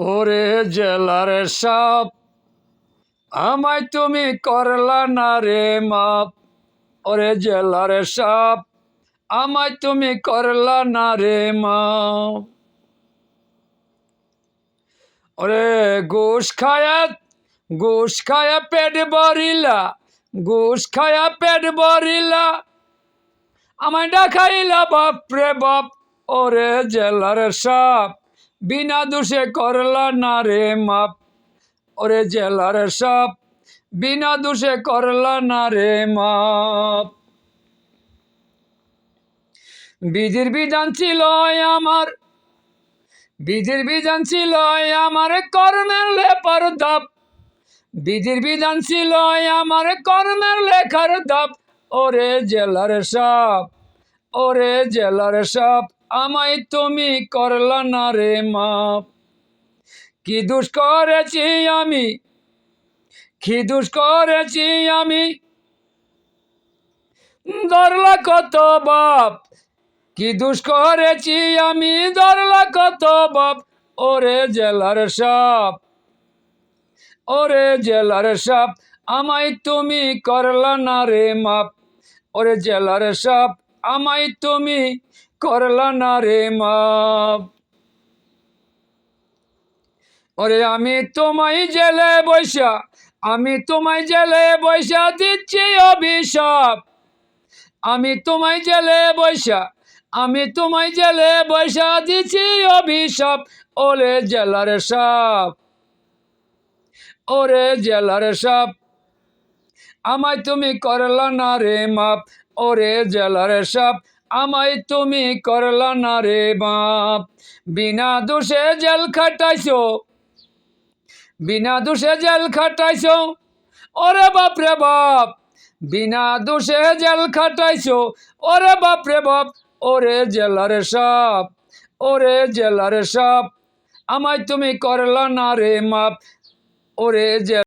ওরে জেলার সাপ, আমায় তুমি করলা না রে মাপ। ওরে জেলার সাপ, আমায় তুমি করলা না রে মাপ। ওরে ঘুষ খায়া ঘুষ খায়া পেট ভরিলা, ঘুষ খায়া পেট ভরিলা। আমায় ডাকাইলা বাপ রে বাপ, ওরে জেলার সাপ। বিনা দোষে করলা না রে মাপ। ওরে জেলার সাপ, বিনা দোষে করলা না রে মাপ। বিধির বিধান ছিল আমার, বিধির বিধান ছিল আমার কর্মের লেপার ধাপ বিধির বিধান ছিল আমার কর্মের লেখার ধাপ ওরে জেলার সাপ, ওরে জেলার সাপ। আমায় তুমি করলা না রে মাপ। কি দুষ করেছি আমি? কি দুষ করেছি আমি? ধরলা কত বাপ। কি দুষ করেছি আমি? ধরলা কত বাপ। ওরে জেলার সাপ। ওরে জেলার সাপ, আমায় তুমি করলা না রে মাপ। ওরে জেলার সাপ, আমায় তুমি করলা না রে মাপ। ওরে, আমি তোমায় জেলে বৈশা, আমি তোমায় জেলে বৈশা দিচ্ছি অভিশাপ। আমি তোমায় জেলে বৈশা, আমি তোমায় জেলে বৈশা দিচ্ছি অভিশাপ। ওরে, জেলার সাপ। ওরে, জেলার সাপ। আমায় তুমি করলা না রে মাপ। ওরে, জেলার সাপ। আমায় তুমি করলা না রে বাপ। বিনা দোষে জেল খাটাইছো। বিনা দোষে জেল খাটাইছো। ওরে বাপ রে বাপ। বিনা দোষে জেল খাটাইছো। ওরে বাপ রে বাপ। ওরে জেলার সাপ। ওরে জেলার সাপ। আমায় তুমি করলা না রে মাপ। ওরে জেল